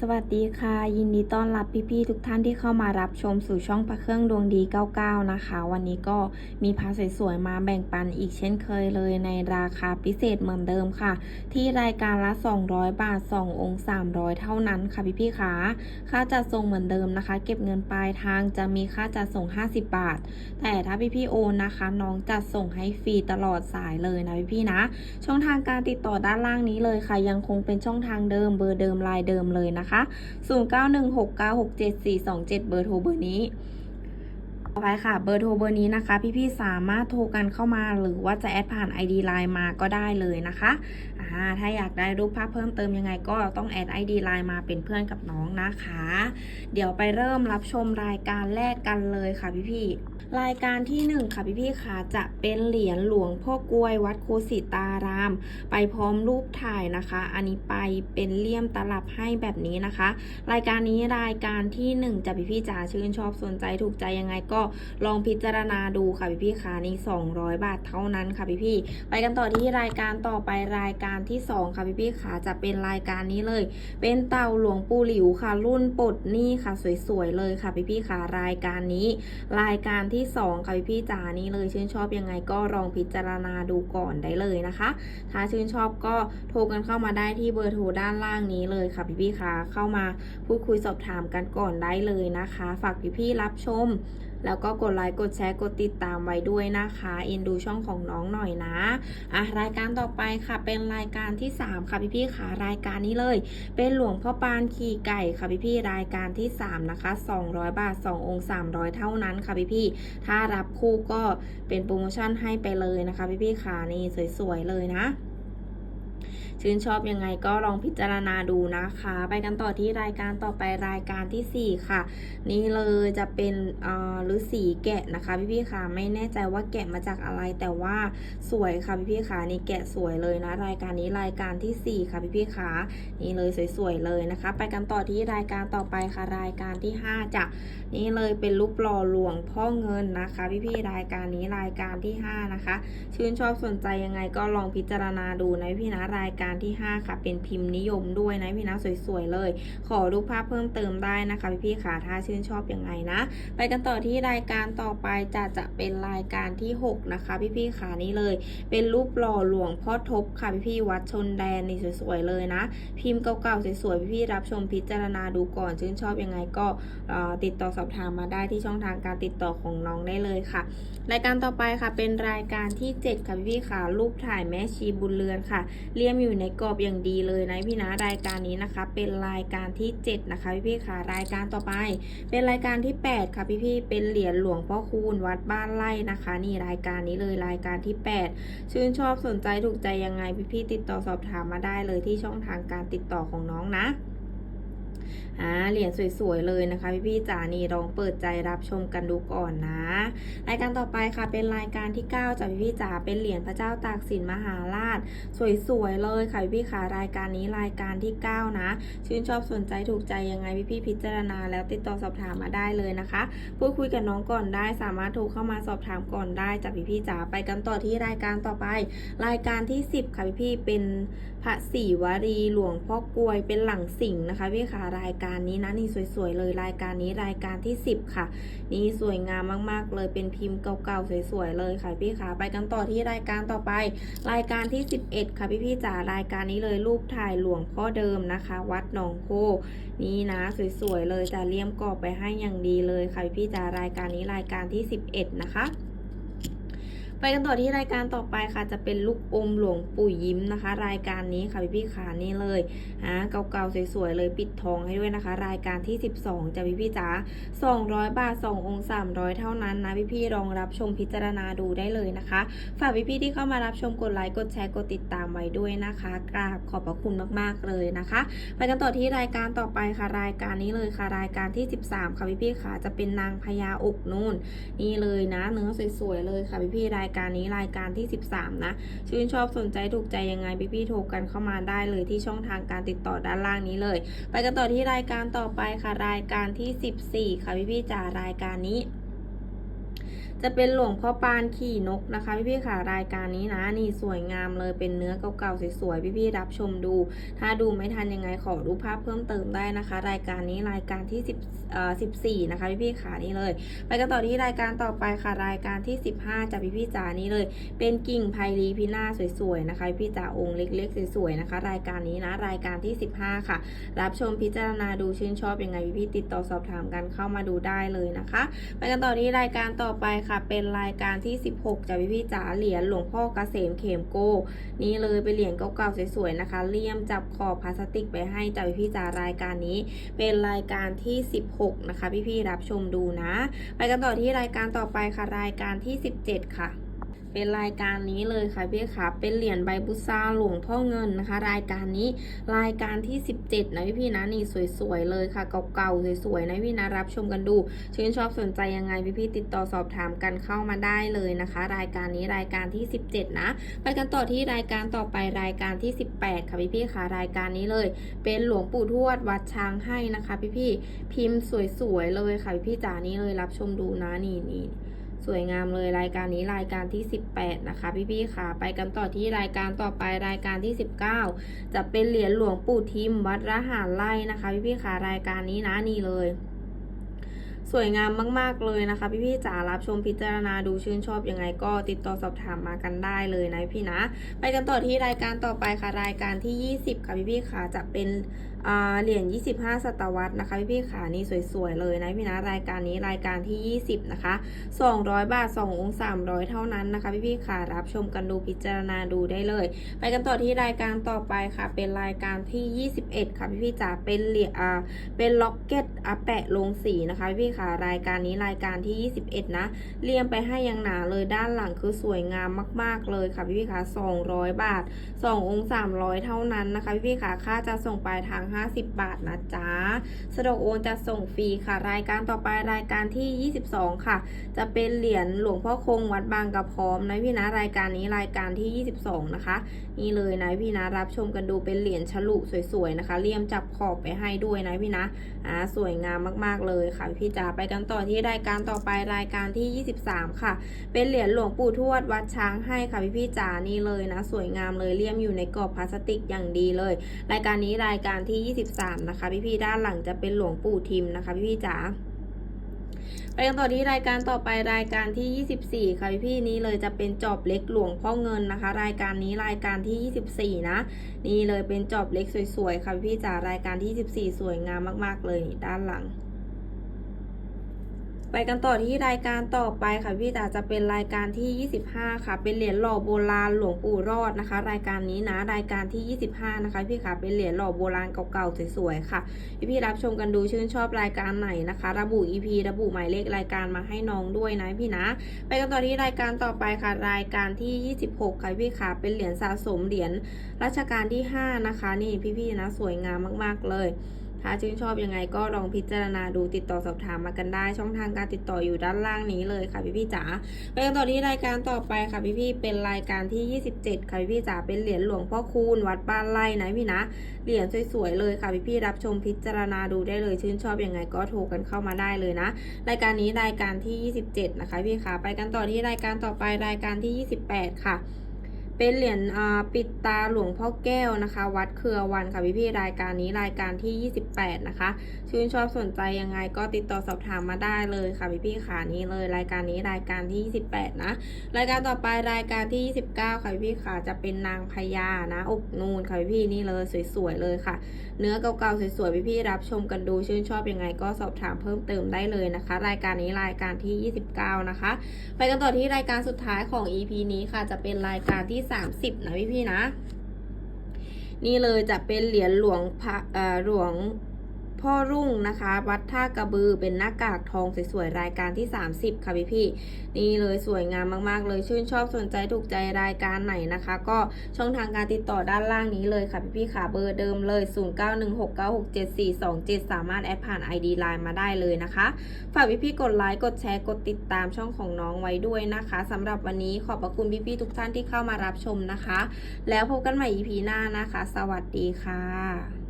สวัสดีค่ะ ยินดีต้อนรับพี่ๆทุกท่านที่เข้ามารับชมสู่ช่องพระเครื่องดวงดี 99 นะคะ วันนี้ก็มีพาสวยๆมาแบ่งปันอีกเช่นเคยเลยในราคาพิเศษเหมือนเดิมค่ะ ที่รายการละ 200 บาท 2 องค์ 300 เท่านั้นค่ะพี่ๆค่ะค่าจัดส่งเหมือนเดิมนะคะ เก็บเงินปลายทางจะมีค่าจัดส่ง 50 บาท แต่ถ้าพี่ๆโอนนะคะ น้องจัดส่งให้ฟรีตลอดสายเลยนะพี่ๆนะ ช่องทางการติดต่อด้านล่างนี้เลยค่ะ ยังคงเป็นช่องทางเดิมเบอร์เดิมลายเดิมเลยนะคะ0916967427 เบอร์โทรเบอร์นี้ต่อไปค่ะ เบอร์โทรเบอร์นี้นะคะ พี่ๆสามารถโทรกันเข้ามาหรือว่าจะแอดผ่าน ID Line มาก็ได้เลยนะคะอ่าถ้าอยากได้รูปภาพเพิ่มเติมยังไงก็ต้องแอด ID Line มาเป็นเพื่อนกับน้องนะคะ เดี๋ยวไปเริ่มรับชมรายการแรกกันเลยค่ะพี่ๆ รายการที่หนึ่งค่ะพี่ๆค่ะจะเป็นเหรียญหลวงพ่อกลวยวัดโคสิตาราม ไปพร้อมรูปถ่ายนะคะ อันนี้ไปเป็นเลี่ยมตลับให้แบบนี้นะคะ รายการนี้รายการที่ 1จะพี่พี่จ๋าชื่นชอบสนใจถูกใจยังไงก็ลองพิจารณาดูค่ะพี่พี่ค่ะนี่200 บาทเท่านั้นค่ะพี่พี่ไปกันต่อที่รายการต่อไปรายการที่ 2 ค่ะพี่พี่ๆค่ะจะเป็นรายการนี้เลย เป็นเต่าหลวงปู่หลิวค่ะ รุ่นปลดหนี่ค่ะสวยๆเลยค่ะพี่พี่ค่ะรายการนี้ รายการที่2 ค่ะพี่พี่จ๋านี่เลยชื่นชอบยังไงก็ลองพิจารณาดูก่อนได้เลยนะคะ ถ้าชื่นชอบก็โทรกันเข้ามาได้ที่เบอร์โทรด้านล่างนี้เลยค่ะพี่ๆค่ะเข้ามาพูดคุยสอบถามกันก่อนได้เลยนะคะ ฝากพี่ๆรับชม แล้วก็กดไลค์กดแชร์กดติดตามไว้ด้วยนะคะเอ็นดูช่องของน้องหน่อยนะอะรายการต่อไปค่ะเป็นรายการที่ 3 ค่ะพี่ๆค่ะรายการนี้เลย เป็นหลวงพ่อปานขี่ไก่ค่ะพี่ๆรายการที่ 3 นะคะ 200 บาท 2 องค์ 300 เท่านั้นค่ะพี่ๆถ้ารับคู่ก็เป็นโปรโมชั่นให้ไปเลยนะคะพี่ๆค่ะนี่สวยๆเลยนะ ชื่นชอบยังไงก็ลองพิจารณาดูนะคะ ไปกันต่อที่รายการต่อไปรายการทีสี่4 ค่ะ นี่เลยจะเป็นเอ่อฤาษีแกะนะคะพี่ๆค่ะไม่แน่ใจว่าแกะมาจากอะไรแต่ว่าสวยค่ะพี่ๆค่ะนี่แกะสวยเลยนะ รายการนี้รายการทีสี่ 4 ค่ะพี่ๆค่ะนี่เลยสวยๆเลยนะคะ ไปกันต่อที่รายการต่อไปค่ะรายการที่ 5จ้ะนี่เลยเป็นรูปหล่อหลวงพ่อเงินนะคะ พี่ๆรายการนี้รายการที่ห้านะคะ ชื่นชอบสนใจยังไงก็ลองพิจารณาดูนะพี่นะรายการที่ 5 ค่ะ เป็นพิมพ์นิยมด้วยนะพี่นะสวยๆเลย ขอรูปภาพเพิ่มเติมได้นะคะพี่ๆค่ะถ้าชื่นชอบยังไงนะ ไปกันต่อที่รายการต่อไปจะจะเป็นรายการที่ 6 นะคะ พี่ๆค่ะนี่เลย เป็นรูปหล่อหลวงพ่อทบค่ะพี่ๆวัดชนแดนนี่สวยๆเลยนะ พิมพ์เก่าๆสวยๆพี่ๆรับชมพิจารณาดูก่อนชื่นชอบยังไงก็ติดต่อสอบถามมาได้ที่ช่องทางการติดต่อของน้องได้เลยค่ะ รายการต่อไปค่ะเป็นรายการที่ 7 ค่ะพี่ๆค่ะรูปถ่ายแม่ชีบุญเรือนค่ะเลี่ยมอยูู่่ในกรอบอย่างดีเลยนะพี่นะรายการนี้นะคะ เป็นรายการที่ 7 นะคะพี่ๆค่ะรายการต่อไป เป็นรายการที่ 8 ค่ะพี่ๆเป็นเหรียญหลวงพ่อคูณวัดบ้านไร่นะคะ นี่รายการนี้เลยรายการที่ 8 ชื่นชอบสนใจถูกใจยังไงพี่ๆติดต่อสอบถามมาได้เลยที่ช่องทางการติดต่อของน้องนะ อ่าเหรียญสวยๆเลยนะคะพี่พี่ๆจ๋านี่ลองเปิดใจรับชมกันดูก่อนนะ รายการต่อไปค่ะเป็นรายการที่9จากพี่พี่ๆจ๋าเป็นเหรียญพระเจ้าตากสินมหาราช สวยๆเลยค่ะพี่พี่ๆค่ะรายการนี้รายการที่ 9 นะ ชื่นชอบสนใจถูกใจยังไงพี่พี่ๆพิจารณา แล้วติดต่อสอบถามมาได้เลยนะคะพูดคุยกับน้องก่อนได้สามารถโทรเข้ามาสอบถามก่อนได้จากพี่พี่ๆจ๋าไปกันต่อที่รายการต่อไป รายการที่ 10 ค่ะพี่พี่ๆเป็นพระศรีวรีหลวงพ่อกลวยเป็นหลังสิงนะคะพี่ค่ะรายการนี้นะนี่สวยๆเลยรายการนี้รายการที่ 10 ค่ะ นี่สวยงามมากๆเลยเป็นพิมพ์เก่าๆสวยๆเลยค่ะพี่ค่ะไปกันต่อที่รายการต่อไป รายการที่ 11 ค่ะพี่พี่ๆจ๋ารายการนี้เลยรูปถ่ายหลวงพ่อเดิมนะคะ วัดหนองโคนี่นะสวยๆเลยจะเลี่ยมกรอบไปให้อย่างดีเลยค่ะพี่ๆจ๋ารายการนี้รายการที่ 11 นะคะ ไปกันต่อที่รายการต่อไปค่ะ จะเป็นลูกอมหลวงปู่ยิ้มนะคะ รายการนี้ค่ะพี่พี่ขานี่เลยฮะเก่าๆสวยๆเลยปิดทองให้ด้วยนะคะ รายการที่ 12จะพี่พี่จ๋า200 บาท 2 องค์ 300 เท่านั้นนะพี่พี่ๆลองรับชมพิจารณาดูได้เลยนะคะ ฝากพี่พี่ที่เข้ามารับชมกดไลค์กดแชร์กดติดตามไว้ด้วยนะคะกราบขอบพระคุณมากๆเลยนะคะ ไปกันต่อที่รายการต่อไปค่ะรายการนี้เลยค่ะรายการที่ 13 ค่ะพี่พี่ๆค่ะจะเป็นนางพญาอกนูนนี่เลยนะเนื้อสวยๆเลยค่ะพี่พี่รายายการนี้รายการที่ 13 นะ ชื่นชอบสนใจถูกใจยังไงพี่พี่ๆโทรกันเข้ามาได้เลยที่ช่องทางการติดต่อด้านล่างนี้เลย ไปกันต่อที่รายการต่อไปค่ะรายการที่ 14 ค่ะพี่พี่ๆจ๋ารายการนี้ จะเป็นหลวงพ่อปานขี่นกนะคะ พี่ๆค่ะรายการนี้นะ นี่สวยงามเลยเป็นเนื้อเก่าๆสวยๆพี่ๆรับชมดู ถ้าดูไม่ทันยังไงขอรูปภาพเพิ่มเติมได้นะคะ รายการนี้รายการที่10เอ่อ14 นะคะพี่ๆค่ะนี่เลย ไปกันต่อที่รายการต่อไปค่ะรายการที่ 15จากพี่ๆจ๋านี้เลย เป็นกิ่งไพรีพิน่าสวยๆนะคะพี่จ๋าองค์เล็กๆสวยๆนะคะ รายการนี้นะรายการที่ 15 ค่ะ รับชมพิจารณาดูชื่นชอบยังไงพี่ๆติดต่อสอบถามกันเข้ามาดูได้เลยนะคะ ไปกันต่อที่รายการต่อไปค่ะ เป็นรายการที่ 16จากพี่จ๋าเหรียญหลวงพ่อเกษมเขมโก นี่เลยเป็นเหรียญเก่าๆสวยๆนะคะเลี่ยมจับขอบพลาสติกไปให้จากพี่จ๋ารายการนี้ เป็นรายการที่ 16 นะคะ พี่ๆรับชมดูนะ ไปกันต่อที่รายการต่อไปค่ะรายการที่ 17 ค่ะ เป็นรายการนี้เลยค่ะพี่ค่ะ เป็นเหรียญใบบุษราหลวงพ่อเงินนะคะ รายการนี้รายการที่ 17 นะพี่พี่นะนี่สวยๆเลยค่ะเก่าๆสวยๆนะพี่นะรับชมกันดูชื่นชอบสนใจยังไงพี่พี่ติดต่อสอบถามกันเข้ามาได้เลยนะคะ รายการนี้รายการที่ 17 นะไปกันต่อที่รายการต่อไปรายการที่ 18 ค่ะพี่พี่ค่ะรายการนี้เลย เป็นหลวงปู่ทวดวัดช้างให้นะคะ พี่พี่พิมพ์สวยๆเลยค่ะพี่พี่จ๋านี้เลยรับชมดูนะนี่นี่ สวยงามเลยรายการนี้รายการที่ 18 นะคะพี่พี่ๆค่ะ ไปกันต่อที่รายการต่อไปรายการที่ 19 จะเป็นเหรียญหลวงปู่ทิม วัดระหารไล่นะคะพี่พี่ๆค่ะรายการนี้นะนี่เลยสวยงามมาก ๆ เลยนะคะ พี่ๆจ๋ารับชมพิจารณาดูชื่นชอบยังไงก็ติดต่อสอบถามมากันได้เลยนะพี่นะ ไปกันต่อที่รายการต่อไปค่ะรายการที่ 20 ค่ะพี่ๆค่ะจะเป็น เหรียญ 25 ศตวรรษนะคะพี่ๆค่ะนี่สวยๆเลยนะพี่นะรายการนี้รายการที่ 20 นะคะ 200 บาท 2 องค์ 300 เท่านั้นนะคะพี่ๆค่ะรับชมกันดูพิจารณาดูได้เลย ไปกันต่อที่รายการต่อไปค่ะ เป็นรายการที่ 21 ค่ะพี่ๆจ๋าเป็นเหรียญอ่าเป็นล็อกเก็ตอะแปะลงสีนะคะพี่ค่ะรายการนี้รายการที่ 21 นะเรียงไปให้ยังหนาเลยด้านหลังคือสวยงามมาก ๆเลยค่ะพี่ค่ะ200 บาท 2 องค์ 300 เท่านั้นนะคะพี่ค่ะค่าจะส่งปลายทาง50 บาทนะจ๊ะสะดวกโอนจะส่งฟรีค่ะ รายการต่อไปรายการที่ 22 ค่ะ จะเป็นเหรียญหลวงพ่อคงวัดบางกระพร้อมนะพี่นะรายการนี้รายการที่ 22 นะคะ นี่เลยนะพี่นะรับชมกันดูเป็นเหรียญฉลุสวยๆนะคะเลี่ยมจับขอบไปให้ด้วยนะพี่นะอ่าสวยงามมากๆเลยค่ะพี่จ๋าไปกันต่อที่รายการต่อไปรายการที่ 23 ค่ะ เป็นเหรียญหลวงปู่ทวดวัดช้างให้ค่ะพี่พี่จ๋านี่เลยนะ สวยงามเลยเลี่ยมอยู่ในกรอบพลาสติกอย่างดีเลย รายการนี้รายการที่ที่23นะคะ พี่พี่ด้านหลังจะเป็นหลวงปู่ทิมนะคะ พี่พี่จ๋าไปกันต่อที่รายการต่อไปรายการที่ 24 ค่ะพี่พี่นี้เลยจะเป็นจอบเล็กหลวงพ่อเงินนะคะ รายการนี้รายการที่ 24 นะ นี่เลยเป็นจอบเล็กสวยๆค่ะพี่พี่จ๋ารายการที่ 24 สวยงามมากๆเลยด้านหลัง ไปกันต่อที่รายการต่อไปค่ะพี่จ๋าจะเป็นรายการที่ 25 ค่ะ เป็นเหรียญหล่อโบราณหลวงปู่รอดนะคะ รายการนี้นะรายการที่ 25 นะคะ พี่ค่ะเป็นเหรียญหล่อโบราณเก่าๆสวยๆค่ะพี่พี่ๆรับชมกันดูชื่นชอบรายการไหนนะคะ ระบุ EP ระบุหมายเลขรายการมาให้น้องด้วยนะพี่นะ ไปกันต่อที่รายการต่อไปค่ะ รายการที่ 26 ค่ะพี่ค่ะเป็นเหรียญสะสมเหรียญรัชกาลที่ 5 นะคะ นี่พี่ๆนะสวยงามมากๆเลย ถ้าชื่นชอบยังไงก็ลองพิจารณาดูติดต่อสอบถามมากันได้ ช่องทางการติดต่ออยู่ด้านล่างนี้เลยค่ะพี่พี่จ๋าไปกันต่อที่รายการต่อไปค่ะพี่พี่เป็นรายการที่ 27 ค่ะพี่พี่จ๋าเป็นเหรียญหลวงพ่อคูณวัดบ้านไร่นะพี่นะเหรียญสวยๆเลยค่ะพี่พี่รับชมพิจารณาดูได้เลยชื่นชอบยังไงก็โทรกันเข้ามาได้เลยนะ รายการนี้รายการที่ 27 นะคะพี่ค่ะไปกันต่อที่รายการต่อไปรายการที่ 28 ค่ะ เป็นเหรียญปิดตาหลวงพ่อแก้วนะคะ วัดเครือวันค่ะพี่พี่รายการนี้รายการที่ 28 นะคะ ชื่นชอบสนใจยังไงก็ติดต่อสอบถามมาได้เลยค่ะพี่พี่ขานี้เลยรายการนี้รายการที่ 28 นะ รายการต่อไปรายการที่ 29 ค่ะพี่พี่ขาจะเป็นนางพญานะอกนูนค่ะพี่พี่นี่เลยสวยๆเลยค่ะ เนื้อเก่าๆสวยๆพี่พี่รับชมกันดูชื่นชอบยังไงก็สอบถามเพิ่มเติมได้เลยนะคะ รายการนี้รายการที่ 29 นะคะ ไปกันต่อที่รายการสุดท้ายของ EP นี้ค่ะจะเป็นรายการที่30 นะพี่พี่ๆนะ นี่เลยจะเป็นเหรียญหลวงพระเออหลวง พ่อรุ่งนะคะ วัดท่ากระบือเป็นหน้ากากทองสวยๆรายการที่ 30 ค่ะพี่พี่นี่เลยสวยงามมากๆ เลยชื่นชอบสนใจถูกใจรายการไหนนะคะ ก็ช่องทางการติดต่อด้านล่างนี้เลยค่ะพี่พี่ค่ะเบอร์เดิมเลย 0916967427 สามารถแอดผ่าน ID Line มาได้เลยนะคะ ฝากพี่ๆกดไลค์กดแชร์กดติดตามช่องของน้องไว้ด้วยนะคะสำหรับวันนี้ขอบพระคุณพี่ๆทุกท่านที่เข้ามารับชมนะคะ แล้วพบกันใหม่ EP หน้านะคะ สวัสดีค่ะ